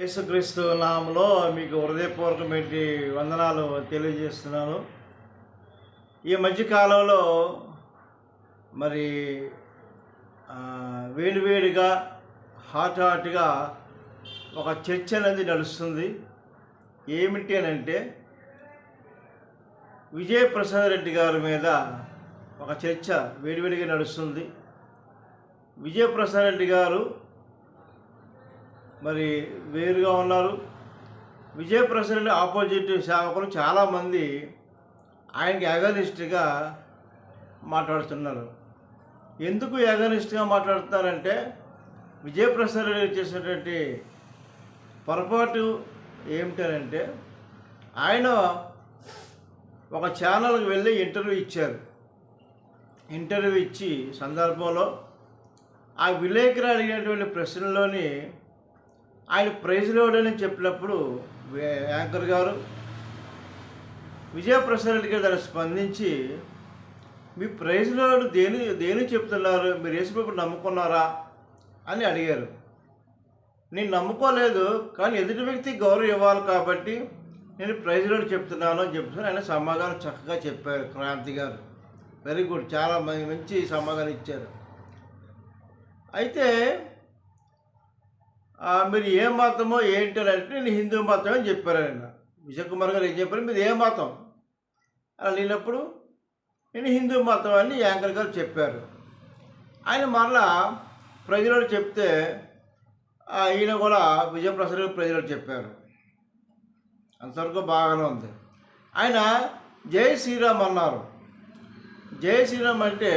యేసుక్రీస్తు నామంలో మీకు హృదయపూర్వకమైన వందనాలు తెలియజేస్తున్నాను. ఈ మధ్యకాలంలో మరి వేడివేడిగా హాట్ హాట్గా ఒక చర్చ అనేది నడుస్తుంది. ఏమిటి అని అంటే విజయప్రసాద్ రెడ్డి గారి మీద ఒక చర్చ వేడివేడిగా నడుస్తుంది. విజయప్రసాద్ రెడ్డి గారు మరి వేరుగా ఉన్నారు. విజయప్రసాద్ రెడ్డి ఆపోజిట్ సేవకులు చాలామంది ఆయనకి అగనిస్ట్గా మాట్లాడుతున్నారు. ఎందుకు అగనిస్ట్గా మాట్లాడుతున్నారంటే విజయప్రసాద్ రెడ్డి చేసినటువంటి పొరపాటు ఏమిటనంటే ఆయన ఒక ఛానల్కి వెళ్ళి ఇంటర్వ్యూ ఇచ్చారు. ఇంటర్వ్యూ ఇచ్చి సందర్భంలో ఆ విలేకరు అడిగినటువంటి ప్రశ్నలోని ఆయన ప్రైజ్ లోడని చెప్పినప్పుడు యాంకర్ గారు విజయప్రసాద్ రెడ్డి గారు దాన్ని స్పందించి మీ ప్రైజ్ లోడ్ దేని దేని చెప్తున్నారు? మీరు యేసుప్రభు నమ్ముకున్నారా? అని అడిగారు. నేను నమ్ముకోలేదు కానీ ఎదుటి వ్యక్తి గౌరవం ఇవ్వాలి కాబట్టి నేను ప్రైజ్ లోడ్ చెప్తున్నాను అని చెప్తున్నాను ఆయన సమాధానం చక్కగా చెప్పారు క్రాంతి గారు. వెరీ గుడ్ చాలా మంచి సమాధానం ఇచ్చారు. అయితే మీరు ఏ మతమో ఏంటి అని అంటే నేను హిందూ మతం అని చెప్పారు ఆయన. విజయ్ కుమార్ గారు ఏం చెప్పారు? మీరు ఏ మతం? అలా లేనప్పుడు నేను హిందూ మతం అని యాంకర్ గారు చెప్పారు. ఆయన మరలా ప్రజలు చెప్తే ఈయన కూడా విజయప్రసాద్ గారు ప్రజలు చెప్పారు. అంతవరకు బాగానే ఉంది. ఆయన జై శ్రీరామ్ అన్నారు. జై శ్రీరామ్ అంటే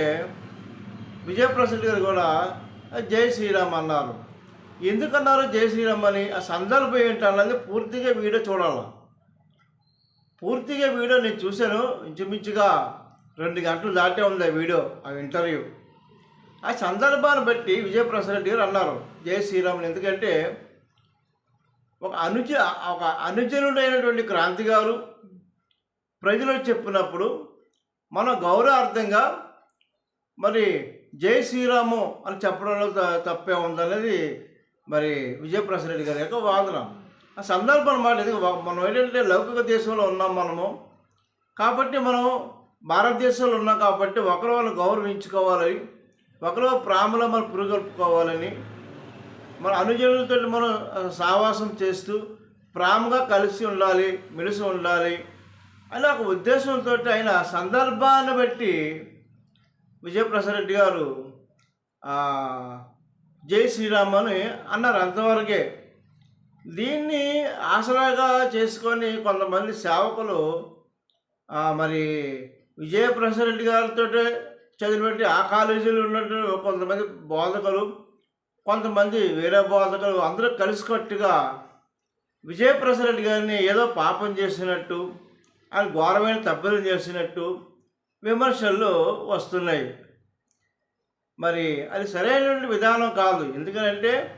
విజయప్రసాద్ గారు కూడా జై శ్రీరామ్ అన్నారు. ఎందుకన్నారు జై శ్రీరామ్ అని ఆ సందర్భం ఏంటన్నది పూర్తిగా వీడియో చూడాలి? పూర్తిగా వీడియో నేను చూశాను. ఇంచుమించుగా రెండు గంటలు దాటే ఉంది ఆ వీడియో ఆ ఇంటర్వ్యూ ఆ సందర్భాన్ని బట్టి విజయప్రసాద్ రెడ్డి గారు అన్నారు జై శ్రీరాములు ఎందుకంటే ఒక అనుజ ఒక అనుజనుడైనటువంటి క్రాంతి గారు ప్రజలు చెప్పినప్పుడు మన గౌరవార్థంగా మరి జై శ్రీరాము అని చెప్పడంలో త- తప్పే ఉందనేది మరి విజయప్రసాద్ రెడ్డి గారి యొక్క వాదన ఆ సందర్భం అన్నమాట ఇది మనం ఏంటంటే లౌకిక దేశంలో ఉన్నాం మనము. కాబట్టి మనం భారతదేశంలో ఉన్నాం కాబట్టి ఒకరి వాళ్ళు గౌరవించుకోవాలి. ఒకరు ప్రాముల మనం పురుగొల్పుకోవాలని మన అనుజనులతో మనం సావాసం చేస్తూ ప్రాముగా కలిసి ఉండాలి మెలిసి ఉండాలి అని ఒక ఉద్దేశంతో ఆయన సందర్భాన్ని బట్టి విజయప్రసాద్ రెడ్డి గారు జై శ్రీరామ్ అని అన్నారు అంతవరకే. దీన్ని ఆసరాగా చేసుకొని కొంతమంది సేవకులు మరి విజయప్రసాద్ రెడ్డి గారితో చదివినటువంటి ఆ కాలేజీలో ఉన్నటువంటి కొంతమంది బోధకులు కొంతమంది వేరే బోధకులు అందరూ కలిసికట్టుగా విజయప్రసాద్ రెడ్డి గారిని ఏదో పాపం చేసినట్టు ఆయన ఘోరమైన తప్పులు చేసినట్టు విమర్శలు వస్తున్నాయి. మరి అది సరైనటువంటి విధానం కాదు. ఎందుకంటే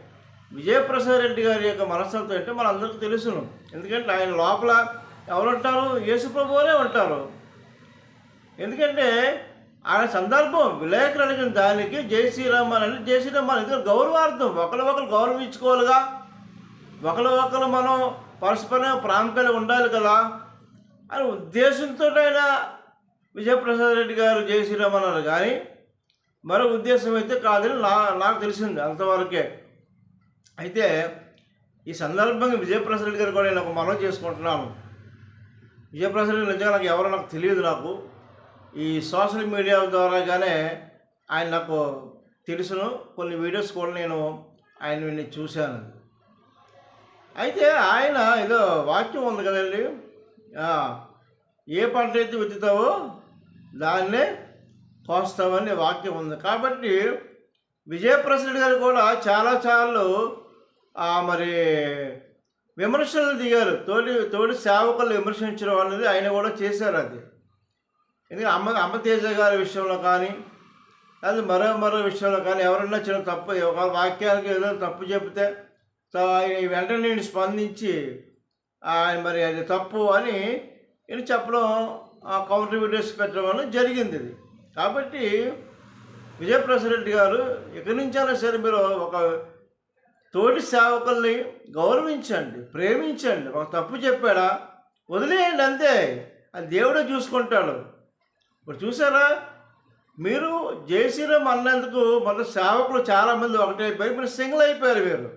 విజయప్రసాద్ రెడ్డి గారి యొక్క మనస్తత్వం అంటే మన అందరికీ తెలుసును. ఎందుకంటే ఆయన లోపల ఎవరుంటారు? యేసుప్రభువులే ఉంటారు. ఎందుకంటే ఆయన సందర్భం విలేకరు అడిగిన దానికి జై శ్రీరామ్ అని అంటే జై శ్రీరామ్ అని ఎందుకంటే గౌరవార్థం. ఒకరు ఒకరు గౌరవించుకోవాలిగా. ఒకరు ఒకరు మనం పరస్పరం ప్రాముఖ్యత ఉండాలి కదా. అని ఉద్దేశంతో ఆయన విజయప్రసాద్ రెడ్డి గారు జై శ్రీరామ్ అన్నారు. కానీ మరో ఉద్దేశం అయితే కాదని నా నాకు తెలిసింది అంతవరకే. అయితే ఈ సందర్భంగా విజయప్రసాద్ రెడ్డి గారు కూడా నేను ఒక మనం చేసుకుంటున్నాను. విజయప్రసాద్ రెడ్డి నిజంగా నాకు ఎవరో నాకు తెలియదు నాకు. ఈ సోషల్ మీడియా ద్వారాగానే ఆయన నాకు తెలుసును. కొన్ని వీడియోస్ కూడా నేను ఆయన నేను చూశాను. అయితే ఆయన ఏదో వాక్యం ఉంది కదండి. ఏ పంట అయితే విత్తుతావో దాన్నే కోస్తామని వాక్యం ఉంది. కాబట్టి విజయప్రసాద్ గారు కూడా చాలా మరి విమర్శలు దిగారు. తోటి తోటి సేవకులు విమర్శించడం అనేది ఆయన కూడా చేశారు అది. ఎందుకంటే అమ్మ అమ్మతేజ గారి విషయంలో కానీ అది మరో మరో విషయంలో కానీ ఎవరన్నా చిన్న తప్పు ఒక వాక్యానికి ఏదో తప్పు చెప్తే ఆయన వెంటనే నేను స్పందించి ఆయన మరి అది తప్పు అని నేను చెప్పడం కౌంటర్ వీడియోస్ పెట్టడం వల్ల జరిగింది ఇది. కాబట్టి విజయప్రసాద్ రెడ్డి గారు ఎక్కడి నుంచైనా సరే మీరు ఒక తోటి సేవకుల్ని గౌరవించండి ప్రేమించండి. ఒక తప్పు చెప్పాడా? వదిలేయండి అంతే. అది దేవుడే చూసుకుంటాడు. ఇప్పుడు చూసారా? మీరు జయశ్రీరామ్ అన్నందుకు మన సేవకులు చాలామంది ఒకటైపోయారు మీరు సింగిల్ అయిపోయారు మీరు.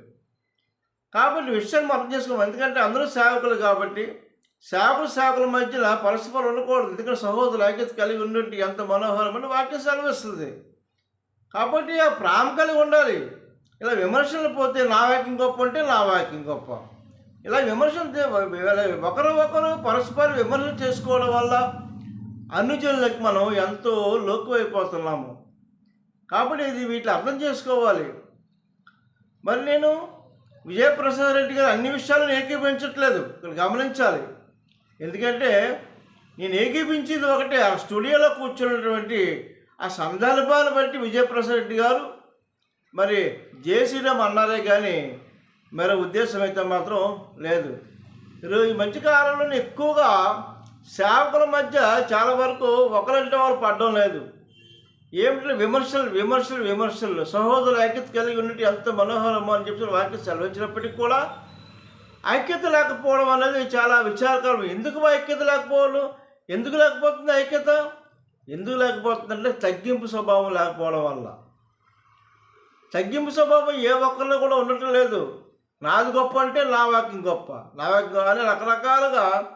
కాబట్టి విషయాన్ని అర్థం చేసుకోవాలి. ఎందుకంటే అందరూ సేవకులు కాబట్టి సేవకులు సేవకుల మధ్యలో పరస్పరం ఉండకూడదు. ఎందుకంటే సహోదరులు ఐక్యత కలిగి ఉన్నట్టు ఎంత మనోహరమని వాక్యం సెలవిస్తుంది. కాబట్టి ఆ ప్రేమ కలిగి ఉండాలి. ఇలా విమర్శలు పోతే నా వాక్యం గొప్ప అంటే నా వాక్యం గొప్ప. ఇలా విమర్శలు ఒకరు ఒకరు పరస్పర విమర్శలు చేసుకోవడం వల్ల అనుజనులకు మనం ఎంతో లోకువైపోతున్నాము. కాబట్టి ఇది వీటిని అర్థం చేసుకోవాలి. మరి నేను విజయప్రసాద్ రెడ్డి గారు అన్ని విషయాలను ఏకీపించట్లేదు ఇక్కడ గమనించాలి. ఎందుకంటే నేను ఏకీపించేది ఒకటే ఆ స్టూడియోలో కూర్చున్నటువంటి ఆ సందర్భాలు బట్టి విజయప్రసాద్ రెడ్డి గారు మరి జేసీరామ్ శ్రీరామ్ అన్నారే కానీ మరో ఉద్దేశం అయితే మాత్రం లేదు. ఈరోజు ఈ మంచి కాలంలోనే ఎక్కువగా సేవకుల మధ్య చాలా వరకు ఒకరంటే వాళ్ళు పడడం లేదు. ఏమిటంటే విమర్శలు విమర్శలు విమర్శలు సహోదరుల ఐక్యత కలిగి ఉన్నట్టు ఎంత మనోహరమో అని చెప్పి వాక్యం సెలవించినప్పటికీ కూడా ఐక్యత లేకపోవడం అనేది చాలా విచారకరం. ఎందుకు ఐక్యత లేకపోవడం? ఎందుకు లేకపోతుంది ఐక్యత? ఎందుకు లేకపోతుందంటే తగ్గింపు స్వభావం లేకపోవడం వల్ల. తగ్గింపు స్వభావం ఏ ఒక్కరిలో కూడా ఉండటం లేదు. నాది గొప్ప అంటే నా వాక్యం గొప్ప. నా వాక్యం అని రకరకాలుగా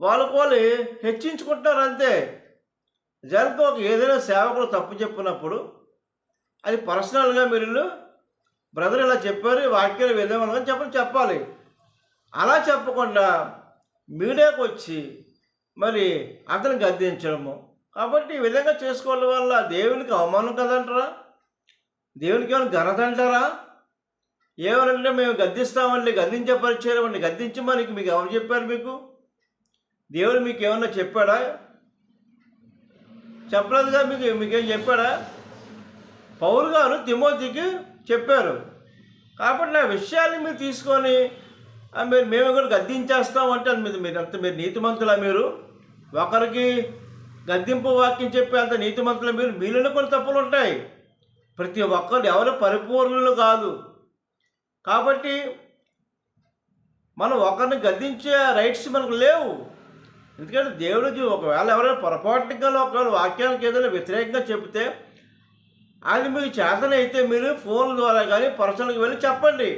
వాళ్ళకు వాళ్ళు హెచ్చించుకుంటున్నారు అంతే. జరిగితే ఒక ఏదైనా సేవకులు తప్పు చెప్పినప్పుడు అది పర్సనల్గా మీరు బ్రదర్ ఇలా చెప్పారు వాక్యాలు విధంగా చెప్పని చెప్పాలి. అలా చెప్పకుండా మీడియాకు వచ్చి మరి అతను గద్దించడము. కాబట్టి ఈ విధంగా చేసుకోవడం వల్ల దేవునికి అవమానం కదంటారా? దేవునికి ఏమైనా ఘనత అంటారా? ఏమనంటే మేము గద్దిస్తామండి గద్దించే పరిచయం అండి గద్దించమని మీకు ఎవరు చెప్పారు మీకు? దేవుడు మీకు ఏమన్నా చెప్పాడా? చెప్పలేదుగా మీకు మీకేం చెప్పాడా? పౌరు గారు తిమోతికి చెప్పారు. కాబట్టి నా విషయాన్ని మీరు తీసుకొని మీరు మేము కూడా గద్దించేస్తాం అంటే అది మీరు మీరు అంత మీరు నీతిమంతులా మీరు. ఒకరికి గద్దింపు వాక్యం చెప్పే అంత నీతిమంతుల మీరు మీలోనే కొన్ని తప్పులు ఉంటాయి. ప్రతి ఒక్కరు ఎవరు పరిపూర్ణులు కాదు. కాబట్టి మనం ఒకరిని గద్దించే రైట్స్ మనకు లేవు. ఎందుకంటే దేవుడు ఒకవేళ ఎవరైనా పొరపాటుగా ఒకవేళ వాక్యానికి ఏదైనా వ్యతిరేకంగా చెప్తే అది మీకు చేతనైతే మీరు ఫోన్ ద్వారా కానీ పర్సనల్కి వెళ్ళి చెప్పండి.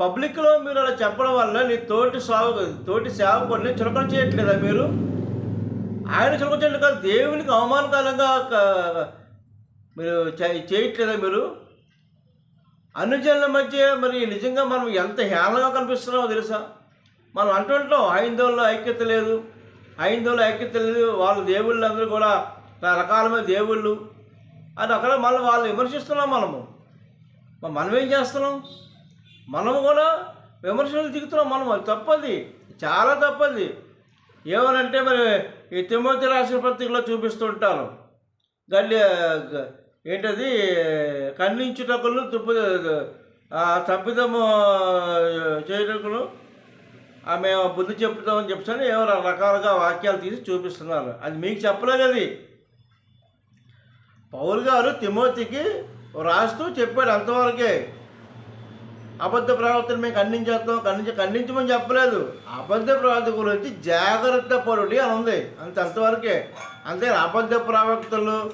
పబ్లిక్లో మీరు అలా చెప్పడం వల్ల నీ తోటి సేవ తోటి సేవకుడిని చులకన చేయట్లేదా మీరు? ఆయన చులకన చేయట్లేదు కాదు దేవునికి అవమానకరంగా మీరు చే- చేయట్లేదా మీరు? అనుజనుల మధ్య మరి నిజంగా మనం ఎంత హేళనగా కనిపిస్తున్నామో తెలుసా? మనం అంటుంటాం హైందవుల్లో ఐక్యత లేదు. హైందవుల ఐక్యత లేదు. వాళ్ళ దేవుళ్ళు అందరూ కూడా రకరకాలమైన దేవుళ్ళు. అని అక్కడ మళ్ళీ వాళ్ళు విమర్శిస్తున్నాం మనము. మనమేం మనం ఏం చేస్తున్నాం? మనము కూడా విమర్శలు దిగుతున్నాం మనం అది తప్పది. చాలా తప్పది. ఏమనంటే మరి ఈ తిమ్మతి రాసిన పత్రికలో చూపిస్తుంటాను. గల్లి ఏంటది? ఖండించుటకులు తుప్పు తప్పిదము చేయటకులు మేము బుద్ధి చెప్తామని చెప్పని ఏమో రకాలుగా వాక్యాలు తీసి చూపిస్తున్నారు. అది మీకు చెప్పలేదు అది. పౌరు గారు తిమోతికి రాస్తూ చెప్పాడు అంతవరకే. అబద్ధ ప్రవర్తన మేము ఖండించేస్తాం ఖండించ ఖండించమని చెప్పలేదు. అబద్ధ ప్రవర్తన గురించి జాగ్రత్త పడుడి అని ఉంది. అంత అంతవరకే. అంతే అబద్ధ ప్రవక్తలు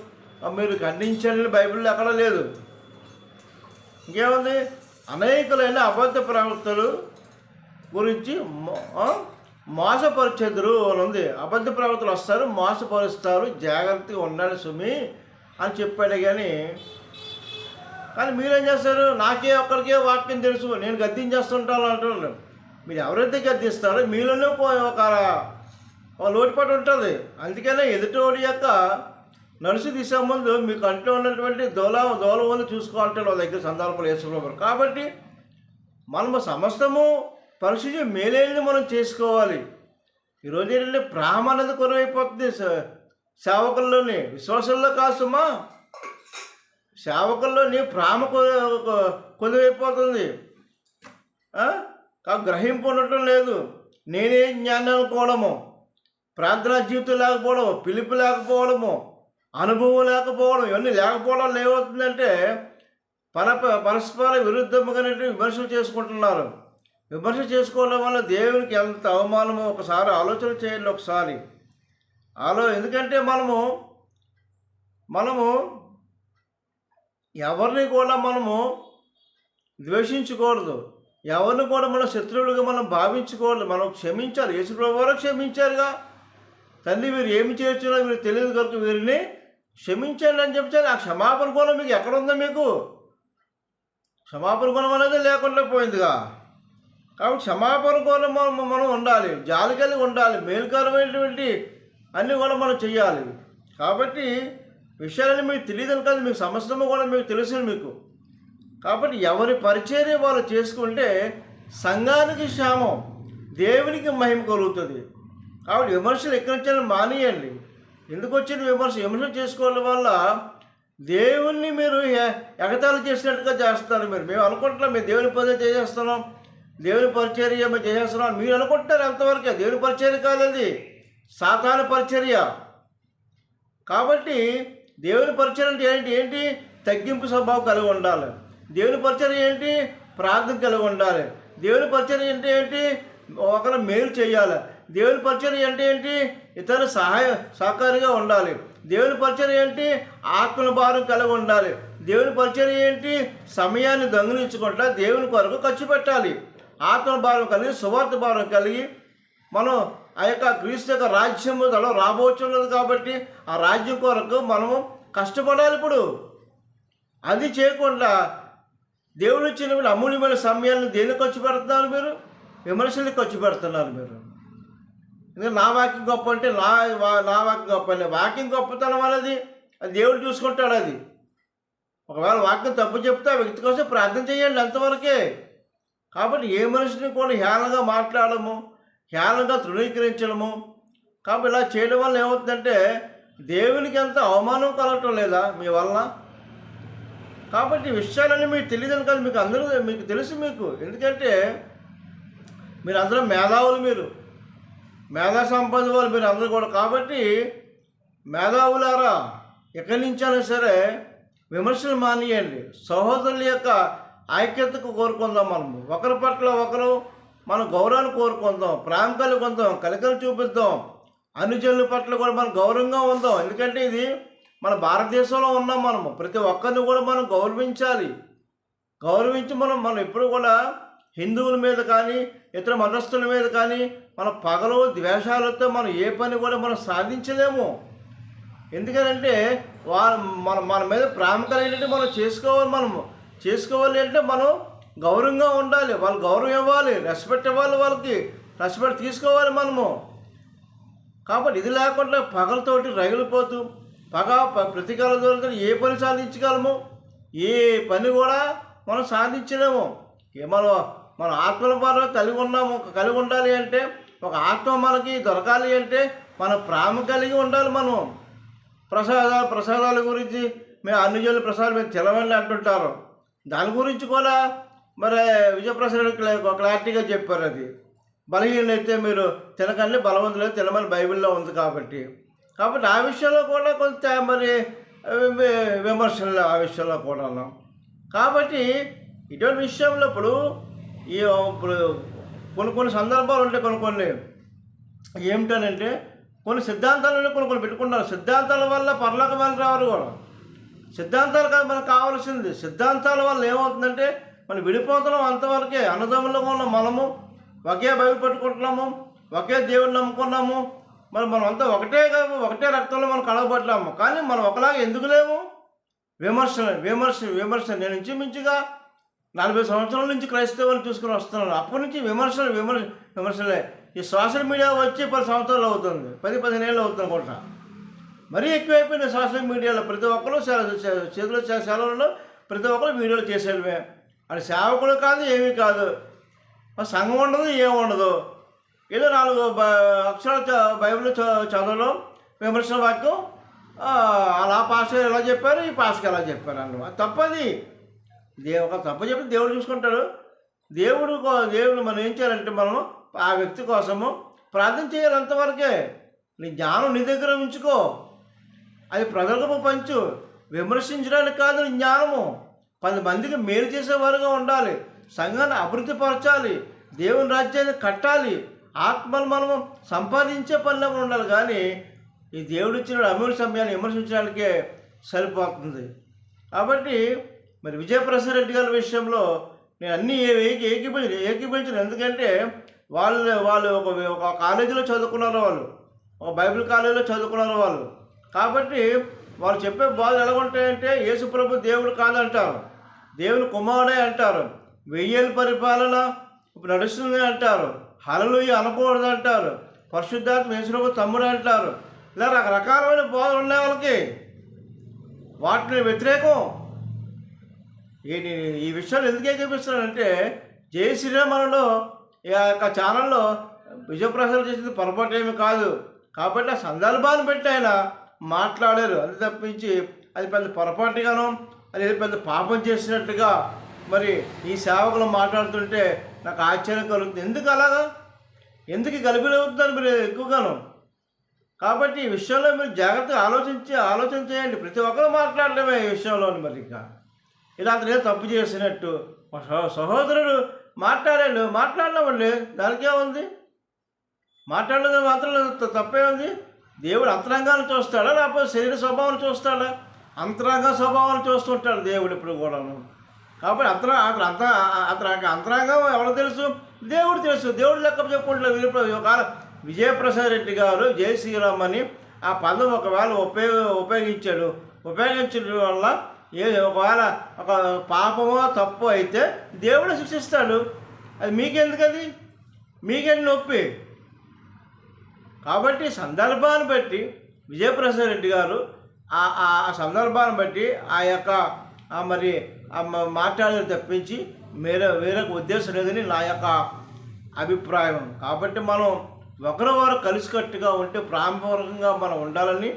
మీరు ఖండించాలని బైబిల్లో ఎక్కడ లేదు. ఇంకేముంది? అనేకులైన అబద్ధ ప్రవక్తలు గురించి మో- మోసపరిచెదురు అని ఉంది. అబద్ధ ప్రవక్తలు వస్తారు మోసపరుస్తారు జాగ్రత్తగా ఉండాలి సుమి అని చెప్పాడు కానీ కానీ మీరేం చేస్తారు? నాకే ఒక్కరికే వాక్యం తెలుసు. నేను గద్దించేస్తుంటాను అంటున్నాను మీరు ఎవరైతే గద్దిస్తారో మీలోనే ఒక ఒక లోటుపాటు ఉంటుంది. అందుకనే ఎదుటోడి యొక్క నడుసు తీసే ముందు మీకు అంటూ ఉన్నటువంటి దోల దోల చూసుకోవాలంటే వాళ్ళ దగ్గర సందర్భాలు వేసుకోవాలి కాబట్టి మనము సమస్తము పరిస్థితి మేలేని మనం చేసుకోవాలి. ఈరోజు ఏంటంటే ప్రేమ అనేది కొరవైపోతుంది. సేవకుల్లోనే సేవకుల్లోని విశ్వాసంలో కాసుమా సేవకుల్లోని ప్రేమ కొ- కొ- కా- గ్రహింపు ఉండటం లేదు. నేనే జ్ఞానం అనుకోవడము. ప్రార్థనా జీవితం లేకపోవడము పిలుపు లేకపోవడము అనుభవం లేకపోవడం ఇవన్నీ లేకపోవడం ఏమవుతుందంటే పర పరస్పర విరుద్ధముగా విమర్శలు చేసుకుంటున్నారు. విమర్శ చేసుకోవడం వల్ల దేవునికి ఎంత అవమానమో ఒకసారి ఆలోచన చేయండి ఒకసారి. ఆలో ఎందుకంటే మనము మనము ఎవరిని కూడా మనము ద్వేషించకూడదు. ఎవరిని కూడా మనం శత్రువులుగా మనం భావించకూడదు. మనం క్షమించాలి. యేసుప్రభు వారు క్షమించారుగా. తల్లి మీరు ఏమి చేస్తున్నారో మీరు తెలియదు కనుక వీరిని క్షమించండి అని చెప్తాను ఆ క్షమాపణ గుణం మీకు ఎక్కడ ఉందో మీకు? క్షమాపణ గుణం అనేది లేకుండా పోయిందిగా. కాబట్టి క్షమాపణ గుణం మనం మనం ఉండాలి. జాలి కలిగి ఉండాలి. మేలుకరమైనటువంటి అన్నీ కూడా మనం చేయాలి కాబట్టి విషయాలని మీకు తెలియదు కాదు మీకు సమస్యము కూడా మీకు తెలుసు మీకు. కాబట్టి ఎవరి పరిచర్య వాళ్ళు చేసుకుంటే సంఘానికి క్షేమం దేవునికి మహిమ కలుగుతుంది. కాబట్టి విమర్శలు ఎక్కడి నుంచి మానేయండి. ఎందుకు వచ్చిన విమర్శ? విమర్శలు చేసుకోవడం వల్ల దేవుణ్ణి మీరు ఎ- ఎగతాళి చేసినట్టుగా చేస్తారు మీరు. మేము అనుకుంటున్నాం మేము దేవుని పని చేసేస్తున్నాం దేవుని పరిచర్య మేము చేసేస్తున్నాం. మీరు అనుకుంటున్నారు ఎంతవరకే? దేవుని పరిచర్య కాదండి. సాతాన పరిచర్య. కాబట్టి దేవుని పరిచయం అంటే ఏంటి? ఏంటి? తగ్గింపు స్వభావం కలిగి ఉండాలి. దేవుని పరిచయం ఏంటి? ప్రార్థన కలిగి ఉండాలి. దేవుని పరిచయం అంటే ఏంటి? ఒకరు మేలు చేయాలి. దేవుని పరిచయం అంటే ఏంటి? ఇతర సహాయ సహకారిగా ఉండాలి. దేవుని పరిచయం ఏంటి? ఆత్మల భారం కలిగి ఉండాలి. దేవుని పరిచయం ఏంటి? సమయాన్ని దొంగిలించకుండా దేవుని కొరకు ఖర్చు పెట్టాలి. ఆత్మ భారం కలిగి సువార్త భారం కలిగి మనం ఆ యొక్క క్రీస్తు యొక్క రాజ్యము తలో రాబోచున్నది కాబట్టి ఆ రాజ్యం కొరకు మనము కష్టపడాలి ఇప్పుడు. అది చేయకుండా దేవుడు ఇచ్చిన అమూల్యమైన సమయాలను దేనికి ఖర్చు పెడుతున్నారు మీరు? విమర్శలకు ఖర్చు పెడుతున్నారు మీరు. నా వాక్యం గొప్ప అంటే నా నా వాక్యం గొప్ప అనే వాక్యం గొప్పతనం అనేది అది దేవుడు చూసుకుంటాడు అది. ఒకవేళ వాక్యం తప్పు చెప్తే ఆ వ్యక్తి కోసం ప్రార్థన చేయండి అంతవరకే. కాబట్టి ఏ మనిషిని కూడా హేళనగా మాట్లాడము. హేళనగా తృణీకరించడము. కాబట్టి ఇలా చేయడం వల్ల ఏమవుతుందంటే దేవునికి ఎంత అవమానం కలగటం లేదా మీ వల్ల కాబట్టి విషయాలన్నీ మీకు తెలియదని కాదు మీకు అందరూ మీకు తెలుసు మీకు. ఎందుకంటే మీరు అందరూ మేధావులు మీరు. మేధా సంపద వాళ్ళు మీరు అందరూ కూడా. కాబట్టి మేధావులారా ఎక్కడి నుంచైనా సరే విమర్శలు మానేయండి. సహోదరుల యొక్క ఐక్యతకు కోరుకుందాం మనము. ఒకరి పట్ల ఒకరు మనం గౌరవాన్ని కోరుకుందాం ప్రేమ కొందాం కలికలు చూపిద్దాం అనుజనుల పట్ల కూడా మనం గౌరవంగా ఉందాం. ఎందుకంటే ఇది మన భారతదేశంలో ఉన్నాం మనము. ప్రతి ఒక్కరిని కూడా మనం గౌరవించాలి. గౌరవించి మనం మనం ఎప్పుడు కూడా హిందువుల మీద కానీ ఇతర మతస్థుల మీద కానీ మన పగలు ద్వేషాలతో మనం ఏ పని కూడా మనం సాధించలేము. ఎందుకనంటే వారు మన మన మీద ప్రేమ కలిగినట్టు మనం చేసుకోవాలి మనము. చేసుకోవాలి అంటే మనం గౌరవంగా ఉండాలి. వాళ్ళు గౌరవం ఇవ్వాలి. రెస్పెక్ట్ ఇవ్వాలి వాళ్ళకి. రెస్పెక్ట్ తీసుకోవాలి మనము. కాబట్టి ఇది లేకుండా పగలతోటి రగిలిపోతూ పగ ప- ప్రతీకార దొరికి ఏ పని సాధించగలము? ఏ పని కూడా మనం సాధించలేము. మనం మన ఆత్మల ద్వారా కలిగి ఉన్నాము. కలిగి ఉండాలి అంటే ఒక ఆత్మ మనకి దొరకాలి అంటే మన ప్రేమ కలిగి ఉండాలి మనం. ప్రసాదాలు ప్రసాదాల గురించి మేము అన్ని ప్రసాదం మేము తెలవండి అంటుంటారు. దాని గురించి కూడా మరి విజయప్రసాద్ క్లారిటీగా చెప్పారు అది. బలహీనలు అయితే మీరు తినకండి బలవంతులైతే తినమని బైబిల్లో ఉంది కాబట్టి. కాబట్టి ఆ విషయంలో కూడా కొంత మరి విమర్శలు ఆ విషయంలో కూడా కాబట్టి ఇటువంటి విషయంలో ఇప్పుడు ఈ ఇప్పుడు కొన్ని కొన్ని సందర్భాలు ఉంటాయి కొన్ని కొన్ని. ఏమిటనంటే కొన్ని సిద్ధాంతాలను కొన్ని కొన్ని పెట్టుకుంటారు. సిద్ధాంతాల వల్ల పరలోకం వెళ్ళి రావారు కూడా. సిద్ధాంతాలు కాదు మనకు కావాల్సింది. సిద్ధాంతాల వల్ల ఏమవుతుందంటే మనం విడిపోతున్నాం అంతవరకే అన్నదమ్ములుగా ఉన్న మనము ఒకే బైబిల్ పట్టుకుంటున్నాము ఒకే దేవుడిని నమ్ముకున్నాము. మరి మనం అంతా ఒకటే ఒకటే రక్తంలో మనం కలగబడ్డాము కానీ మనం ఒకలాగా ఎందుకు లేము విమర్శ విమర్శ విమర్శ నేను ఇంచుమించుగా నలభై సంవత్సరాల నుంచి క్రైస్తవులు చూసుకుని వస్తున్నాను. అప్పటి నుంచి విమర్శలు విమర్శ విమర్శలే. ఈ సోషల్ మీడియా వచ్చి పది సంవత్సరాలు అవుతుంది. పది పదిహేను ఏళ్ళు అవుతుంది అనుకుంటా. మరీ ఎక్కువైపోయింది సోషల్ మీడియాలో. ప్రతి ఒక్కరు సెల- చేతిలో సెలవుల్లో ప్రతి ఒక్కరు వీడియోలు చేసేవే అది సేవకులు కాదు ఏమీ కాదు. సంఘం ఉండదు ఏముండదు ఏదో నాలుగు బ- అక్షరాలు బైబిల్ చదవడం విమర్శన వాక్యం. అలా పాస్టర్ ఎలా చెప్పారు ఈ పాస్టర్ ఎలా చెప్పారు అన్నమాట. అది తప్పది. దేవు ఒక తప్ప చెప్పి దేవుడు చూసుకుంటాడు. దేవుడు కో- దేవుడు మనం ఏం చేయాలంటే మనం ఆ వ్యక్తి కోసము ప్రార్థన చేయాలి అంతవరకే. నీ జ్ఞానం నీ దగ్గర ఉంచుకో. అది ప్రజలకు పంచు. విమర్శించడానికి కాదు నీ జ్ఞానము. పది మందికి మేలు చేసేవారుగా ఉండాలి. సంఘాన్ని అభివృద్ధి పరచాలి. దేవుని రాజ్యాన్ని కట్టాలి. ఆత్మలు మనము సంపాదించే పనిలో ఉండాలి. కానీ ఈ దేవుడు ఇచ్చిన అమూల్య సమయాన్ని విమర్శించడానికే సరిపోతుంది. కాబట్టి మరి విజయప్రసాద్ రెడ్డి గారి విషయంలో నేను అన్నీ ఏకి ఏకీపించ ఏకీపించను ఎందుకంటే వాళ్ళు వాళ్ళు ఒక ఒక కాలేజీలో చదువుకున్నారు వాళ్ళు. ఒక బైబిల్ కాలేజీలో చదువుకున్నారు వాళ్ళు. కాబట్టి వాళ్ళు చెప్పే బాధలు ఎలా ఉంటాయంటే యేసుప్రభు దేవుడు కాదంటారు. దేవుని కుమారుడే అంటారు. వెయ్యేళ్ళ పరిపాలన ఇప్పుడు నడుస్తుంది అంటారు. హలలుయ అనకూడదు అంటారు. పరిశుద్ధాత్మ యేసుప్రభు తమ్ముడు అంటారు. ఇలా రకరకాలమైన బోధలు ఉన్నాయి వాళ్ళకి. వాటిని వ్యతిరేకం. ఈ ఈ- విషయాలు ఎందుకే చూపిస్తున్నానంటే జై శ్రీరామలో ఈ యొక్క ఛానల్లో విజయప్రసాద్ చేసింది పొరపాటు ఏమి కాదు. కాబట్టి ఆ సందర్భాన్ని పెట్టి ఆయన మాట్లాడారు. అది తప్పించి అది పెద్ద పొరపాటుగాను అది ఏదో పెద్ద పాపం చేసినట్టుగా మరి ఈ సేవకులు మాట్లాడుతుంటే నాకు ఆశ్చర్యం కలుగుతుంది. ఎందుకు అలాగా? ఎందుకు గలిబిలవుతున్నారు మీరు ఎక్కువగాను? కాబట్టి ఈ విషయంలో మీరు జాగ్రత్తగా ఆలోచించి ఆలోచన చేయండి. ప్రతి ఒక్కరు మాట్లాడలేమే ఈ విషయంలో మరి ఇంకా. ఇలా అతను తప్పు చేసినట్టు మా సహో- సహోదరుడు మాట్లాడాడు. మాట్లాడలేమండి దానికే ఉంది మాట్లాడలేదు మాత్రం తప్పే ఉంది. దేవుడు అంతరంగాన్ని చూస్తాడా? లేకపోతే శరీర స్వభావం చూస్తాడా? అంతరంగ స్వభావాలు చూస్తుంటాడు దేవుడు ఇప్పుడు కూడాను. కాబట్టి అంతర అతను అంత అతను అంతరంగం ఎవరు తెలుసు? దేవుడు తెలుసు. దేవుడు లెక్క చెప్పుకుంటున్నాడు ఒకవేళ విజయప్రసాద్ రెడ్డి గారు జై శ్రీరామ్ అని ఆ పదం ఒకవేళ ఉపయోగ ఉపయోగించాడు. ఉపయోగించడం వల్ల ఏ ఒకవేళ ఒక పాపమో తప్పు అయితే దేవుడు శిక్షిస్తాడు. అది మీకెందుకది అది? నొప్పి? కాబట్టి సందర్భాన్ని బట్టి విజయప్రసాద్ రెడ్డి గారు ఆ ఆ- ఆ సందర్భాన్ని బట్టి ఆ యొక్క మరి ఆ మాట్లాడేది తప్పించి వేరే వేరొక ఉద్దేశం లేదని నా యొక్క అభిప్రాయం. కాబట్టి మనం ఒకరి వారు కలిసికట్టుగా ఉంటే ప్రాంపకంగా మనం ఉండాలని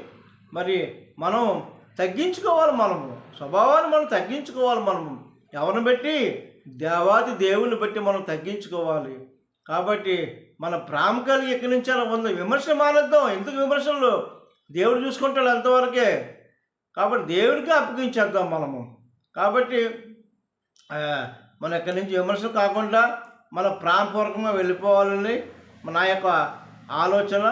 మరి మనం తగ్గించుకోవాలి మనము. స్వభావాన్ని మనం తగ్గించుకోవాలి మనము. ఎవరిని బట్టి? దేవాది దేవుని బట్టి మనం తగ్గించుకోవాలి. కాబట్టి మన ప్రాముఖ్యాలు ఎక్కడి నుంచి అలా ఉందో విమర్శ మానేద్దాం. ఎందుకు విమర్శలు? దేవుడు చూసుకుంటాడు అంతవరకే. కాబట్టి దేవుడికి అప్పగించేద్దాం మనము. కాబట్టి మన ఇక్కడి నుంచి విమర్శలు కాకుండా మన ప్రాణపూర్వకంగా వెళ్ళిపోవాలని నా యొక్క ఆలోచన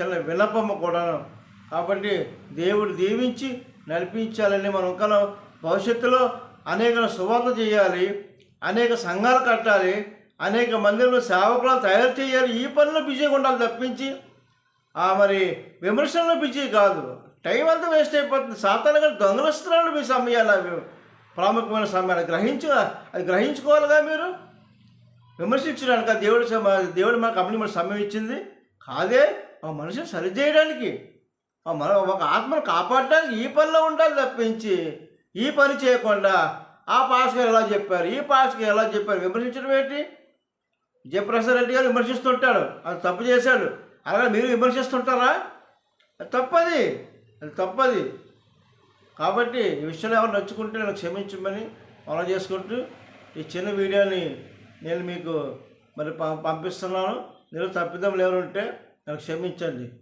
చిన్న విన్నపమ్మ కూడాను. కాబట్టి దేవుడు దీవించి నడిపించాలని మనం ఇంకా భవిష్యత్తులో అనేక సువార్త చేయాలి అనేక సంఘాలు కట్టాలి అనేక మందిలో సేవకులను తయారు చేయాలి ఈ పనులు బిజీగా ఉండాలి తప్పించి మరి విమర్శల్లో పిచ్చి కాదు. టైం అంతా వేస్ట్ అయిపోతుంది. సాతాను గారు దొంగలిస్తున్నాడు మీ సమయాలు అవి ప్రాముఖ్యమైన సమయాలు గ్రహించు అది గ్రహించుకోవాలిగా మీరు? విమర్శించడానికి ఆ దేవుడు దేవుడు మనకు అప్పుడు మన సమయం ఇచ్చింది. కాదే ఆ మనిషిని సరిచేయడానికి ఆ మన ఒక ఆత్మను కాపాడడానికి ఈ పనిలో ఉండాలి తప్పించి ఈ పని చేయకుండా ఆ పాస్ గారు ఎలా చెప్పారు? ఈ పాస్ ఎలా చెప్పారు? విమర్శించడం ఏంటి? జయప్రసాద్ రెడ్డి గారు విమర్శిస్తుంటాడు. అది తప్పు చేశాడు. అలాగే మీరు విమర్శిస్తుంటారా అది తప్పది. అది తప్పది. కాబట్టి ఈ విషయంలో ఎవరు నచ్చుకుంటే నేను క్షమించమని ఫాలో చేసుకుంటూ ఈ చిన్న వీడియోని నేను మీకు మరి పంపిస్తున్నాను. మీరు తప్పిదం ఎవరు నాకు క్షమించండి.